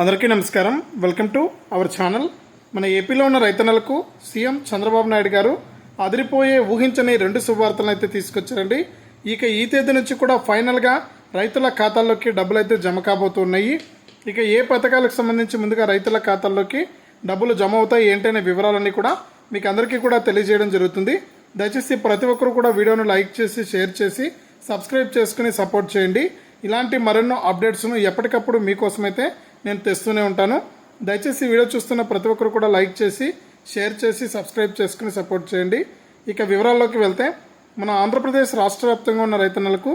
అందరికీ నమస్కారం. Welcome to our channel మన ఏపీలో ఉన్న రైతన్నలకు సీఎం చంద్రబాబు నాయుడు గారు అదిరిపోయే ఊహించని రెండు శుభవార్తలను అయితే తీసుకొచ్చారండి. ఇక ఈ తేదీ నుంచి కూడా ఫైనల్గా రైతుల ఖాతాల్లోకి డబ్బులు అయితే జమ కాబోతున్నాయి. ఇక ఏ పథకాలకు సంబంధించి ముందుగా రైతుల ఖాతాల్లోకి డబ్బులు జమ అవుతాయి ఏంటనే వివరాలన్నీ కూడా మీకు అందరికీ కూడా తెలియజేయడం జరుగుతుంది. దయచేసి ప్రతి ఒక్కరు కూడా వీడియోను లైక్ చేసి షేర్ చేసి సబ్స్క్రైబ్ చేసుకుని సపోర్ట్ చేయండి. ఇలాంటి మరెన్నో అప్డేట్స్ను ఎప్పటికప్పుడు మీకోసమైతే నేను తెస్తూనే ఉంటాను. దయచేసి వీడియో చూస్తున్న ప్రతి ఒక్కరు కూడా లైక్ చేసి షేర్ చేసి సబ్స్క్రైబ్ చేసుకుని సపోర్ట్ చేయండి. ఇక వివరాల్లోకి వెళ్తే మన ఆంధ్రప్రదేశ్ రాష్ట్ర వ్యాప్తంగా ఉన్న రైతన్నలకు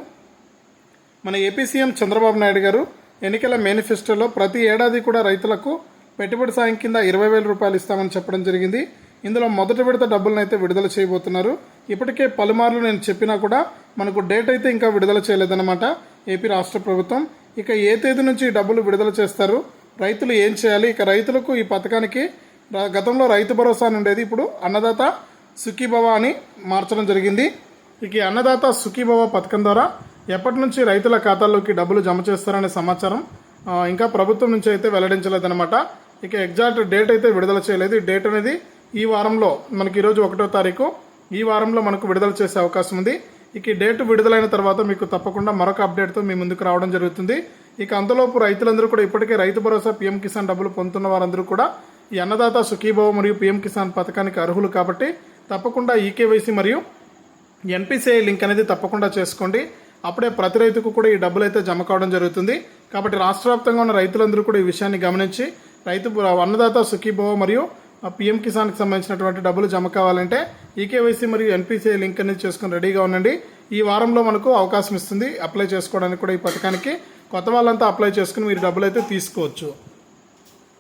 మన ఏపీ సీఎం చంద్రబాబు నాయుడు గారు ఎన్నికల మేనిఫెస్టోలో ప్రతి ఏడాది కూడా రైతులకు పెట్టుబడి సాయం కింద ఇరవై వేల రూపాయలు ఇస్తామని చెప్పడం జరిగింది. ఇందులో మొదటి విడత డబ్బులను అయితే విడుదల చేయబోతున్నారు. ఇప్పటికే పలుమార్లు నేను చెప్పినా కూడా మనకు డేట్ అయితే ఇంకా విడుదల చేయలేదన్నమాట. ఏపీ రాష్ట్ర ప్రభుత్వం ఇక ఏ తేదీ నుంచి డబ్బులు విడుదల చేస్తారు? రైతులు ఏం చేయాలి? ఇక రైతులకు ఈ పథకానికి గతంలో రైతు భరోసా అని ఉండేది. ఇప్పుడు అన్నదాత సుఖీభవ అని మార్చడం జరిగింది. ఇక ఈ అన్నదాత సుఖీభవ పథకం ద్వారా ఎప్పటి నుంచి రైతుల ఖాతాల్లోకి డబ్బులు జమ చేస్తారనే సమాచారం ఇంకా ప్రభుత్వం నుంచి అయితే వెల్లడించలేదన్నమాట. ఇక ఎగ్జాక్ట్ డేట్ అయితే విడుదల చేయలేదు. ఈ డేట్ అనేది ఈ వారంలో మనకి ఈరోజు ఒకటో తారీఖు ఈ వారంలో మనకు విడుదల చేసే అవకాశం ఉంది. ఇక ఈ డేట్ విడుదలైన తర్వాత మీకు తప్పకుండా మరొక అప్డేట్తో మీ ముందుకు రావడం జరుగుతుంది. ఇక అంతలోపు రైతులందరూ కూడా ఇప్పటికే రైతు భరోసా పీఎం కిసాన్ డబ్బులు పొందుతున్న వారందరూ కూడా ఈ అన్నదాత సుఖీభవ మరియు పీఎం కిసాన్ పథకానికి అర్హులు కాబట్టి తప్పకుండా ఈకేవైసీ మరియు ఎన్పిసిఐ లింక్ అనేది తప్పకుండా చేసుకోండి. అప్పుడే ప్రతి రైతుకు కూడా ఈ డబ్బులు అయితే జమ కావడం జరుగుతుంది. కాబట్టి రాష్ట్ర వ్యాప్తంగా ఉన్న రైతులందరూ కూడా ఈ విషయాన్ని గమనించి రైతు అన్నదాత సుఖీభవ మరియు పిఎం కిసాన్కి సంబంధించినటువంటి డబ్బులు జమ కావాలంటే ఈకేవైసీ మరియు ఎన్పిసిఐ లింక్ అనేది చేసుకుని రెడీగా ఉండండి. ఈ వారంలో మనకు అవకాశం ఇస్తుంది అప్లై చేసుకోవడానికి కూడా ఈ పథకానికి. కొత్త వాళ్ళంతా అప్లై చేసుకుని మీరు డబ్బులు అయితే తీసుకోవచ్చు.